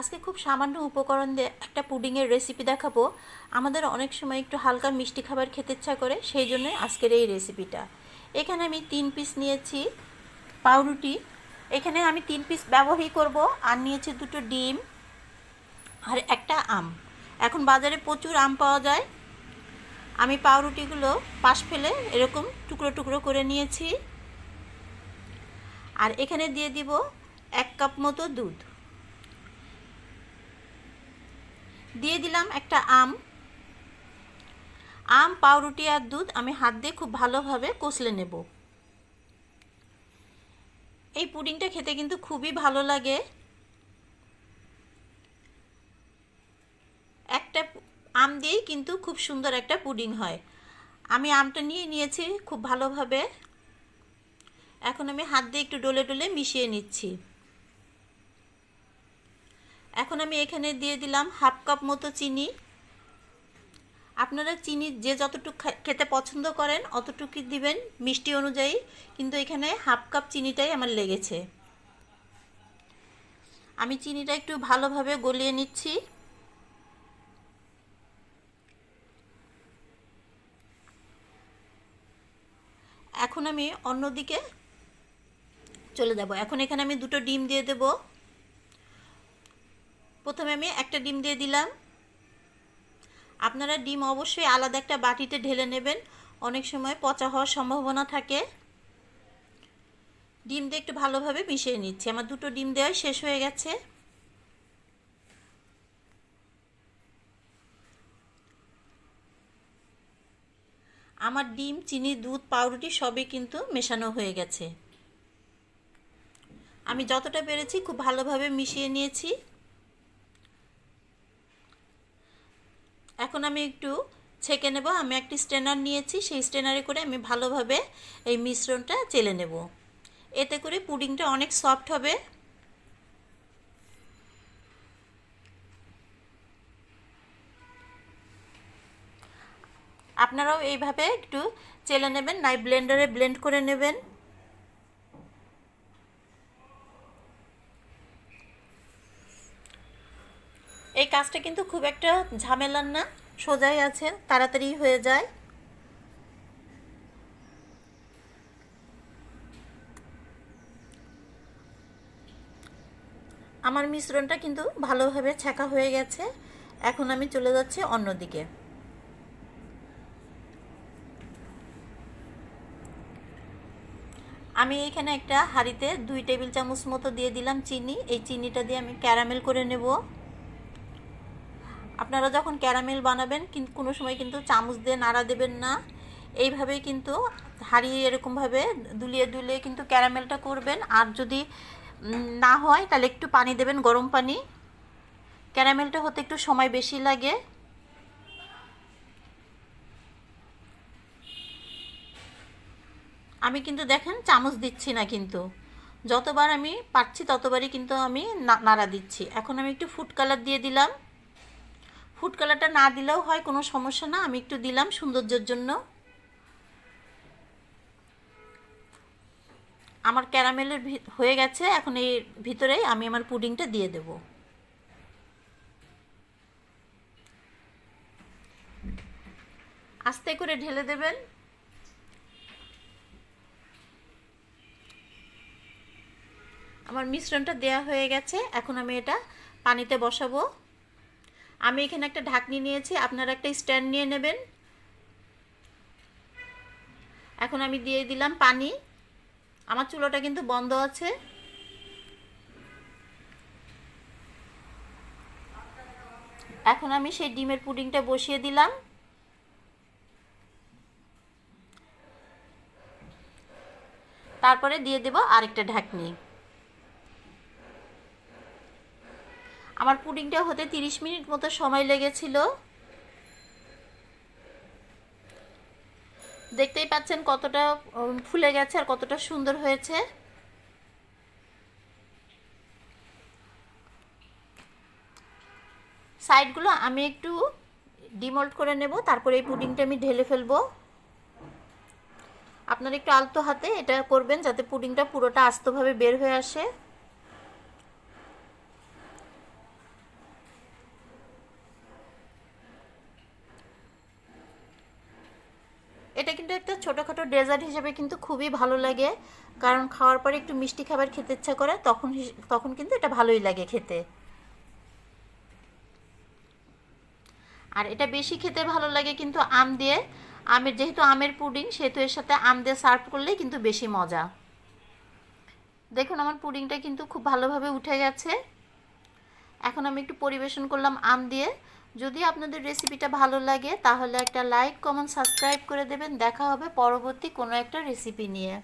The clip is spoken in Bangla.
আজকে খুব সামান্য উপকরণ দিয়ে একটা পুডিংয়ের রেসিপি দেখাবো। আমাদের অনেক সময় একটু হালকা মিষ্টি খাবার খেতে ইচ্ছা করে, সেই জন্য আজকের এই রেসিপিটা এখানে আমি তিন পিস নিয়েছি পাউরুটি। এখানে আমি তিন পিস ব্যবহারই করব, আর নিয়েছি দুটো ডিম আর একটা আম। এখন বাজারে প্রচুর আম পাওয়া যায়। আমি পাউরুটিগুলো পাশ ফেলে এরকম টুকরো টুকরো করে নিয়েছি। আর এখানে দিয়ে দিব এক কাপ মতো দুধ। দিয়ে দিলাম একটা আম। আম, পাউরুটি আর দুধ আমি হাত দিয়ে খুব ভালোভাবে কষলে নেব। এই পুডিংটা খেতে কিন্তু খুবই ভালো লাগে। একটা আম দিয়েই কিন্তু খুব সুন্দর একটা পুডিং হয়। আমি আমটা নিয়ে নিয়েছি খুব ভালোভাবে। এখন আমি হাত দিয়ে একটু ডলে ডলে মিশিয়ে নিচ্ছি। এখন আমি এখানে দিয়ে দিলাম হাফ কাপ মতো চিনি। আপনারা চিনি যে যতটুকু খেতে পছন্দ করেন অতটুকুই দিবেন মিষ্টি অনুযায়ী, কিন্তু এখানে হাফ কাপ চিনিটাই আমার লেগেছে। আমি চিনিটা একটু ভালোভাবে গলিয়ে নিচ্ছি। এখন আমি অন্যদিকে চলে যাব। এখন এখানে আমি দুটো ডিম দিয়ে দেব। প্রথমে আমি একটা ডিম দিয়ে দিলাম। আপনারা ডিম অবশ্যই আলাদা একটা বাটিতে ঢেলে নেবেন। অনেক সময় পচা হওয়ার সম্ভাবনা থাকে। ডিম দিয়ে একটু ভালোভাবে মিশিয়ে নিচ্ছি। আমার দুটো ডিম দেওয়াই শেষ হয়ে গেছে। আমার ডিম, চিনি, দুধ, পাউরুটি সবই কিন্তু মেশানো হয়ে গেছে। আমি যতটা পেরেছি খুব ভালোভাবে মিশিয়ে নিয়েছি। এখন আমি একটু ছেঁকে নেব। আমি একটি স্ট্রেনার নিয়েছি, সেই স্ট্রেনারে করে আমি ভালোভাবে এই মিশ্রণটা চেলে নেব। এতে করে পুডিংটা অনেক সফট হবে। আপনারাও এইভাবে একটু চেলে নেবেন নাই ব্লেন্ডারে ব্লেন্ড করে নেবেন। এই কাজটা কিন্তু খুব একটা ঝামেলার না, সোজাই আছে, তাড়াতাড়ি হয়ে যায়। আমার মিশ্রণটা কিন্তু ভালোভাবে ছেঁকা হয়ে গেছে। এখন আমি চলে যাচ্ছি অন্যদিকে আমি এখানে একটা হাঁড়িতে দুই টেবিল চামচ মতো দিয়ে দিলাম চিনি। এই চিনিটা দিয়ে আমি ক্যারামেল করে নেব। আপনারা যখন ক্যারামেল বানাবেন কিন্তু কোনো সময় কিন্তু চামচ দিয়ে নাড়া দেবেন না। এইভাবেই কিন্তু হারিয়ে এরকমভাবে দুলিয়ে দুলিয়ে কিন্তু ক্যারামেলটা করবেন। আর যদি না হয়, তাহলে একটু পানি দেবেন, গরম পানি। ক্যারামেলটা হতে একটু সময় বেশি লাগে। আমি কিন্তু দেখেন চামচ দিচ্ছি না কিন্তু। যতবার আমি পাচ্ছি ততবারই কিন্তু আমি নাড়া দিচ্ছি। এখন আমি একটু ফুড কালার দিয়ে দিলাম। ফুড কালারটা না দিলেও হয়, কোনো সমস্যা না। আমি একটু দিলাম সৌন্দর্যের জন্য। আমার ক্যারামেলের হয়ে গেছে। এখন এই ভিতরেই আমি আমার পুডিংটা দিয়ে দেব। আস্তে করে ঢেলে দেবেন। আমার মিশ্রণটা দেয়া হয়ে গেছে। এখন আমি এটা পানিতে বসাবো। আমি এখানে একটা ঢাকনি নিয়েছি, আপনারা একটা স্ট্যান্ড নিয়ে নেবেন। এখন আমি দিয়ে দিলাম পানি। আমার চুলোটা কিন্তু বন্ধ আছে। এখন আমি সেই ডিমের পুডিংটা বসিয়ে দিলাম। তারপরে দিয়ে দেব আরেকটা ঢাকনি। আমার পুডিংটা হতে 30 মিনিট মতো সময় লেগেছিল। দেখতেই পাচ্ছেন কতটা ফুলে গেছে আর কতটা সুন্দর হয়েছে। সাইডগুলো আমি একটু ডিমল্ট করে নেব, তারপরে এই পুডিংটা আমি ঢেলে ফেলব। আপনারা একটু আলতো হাতে এটা করবেন যাতে পুডিংটা পুরোটা আস্তভাবে বের হয়ে আসে। ছোটোখাটো ডেজার্ট হিসেবে কিন্তু খুবই ভালো লাগে। কারণ খাওয়ার পরে একটু মিষ্টি খাবার খেতে ইচ্ছা করে, তখন তখন কিন্তু এটা ভালোই লাগে খেতে। আর এটা বেশি খেতে ভালো লাগে কিন্তু আম দিয়ে। আমের যেহেতু আমের পুডিং, সেহেতু এর সাথে আম দিয়ে সার্ভ করলেই কিন্তু বেশি মজা। দেখুন আমার পুডিংটা কিন্তু খুব ভালোভাবে উঠে গেছে। এখন আমি একটু পরিবেশন করলাম আম দিয়ে। যদি আপনাদের রেসিপিটা ভালো লাগে, তাহলে একটা লাইক কমেন্ট সাবস্ক্রাইব করে দেবেন। দেখা হবে পরবর্তী কোনো একটা রেসিপি নিয়ে।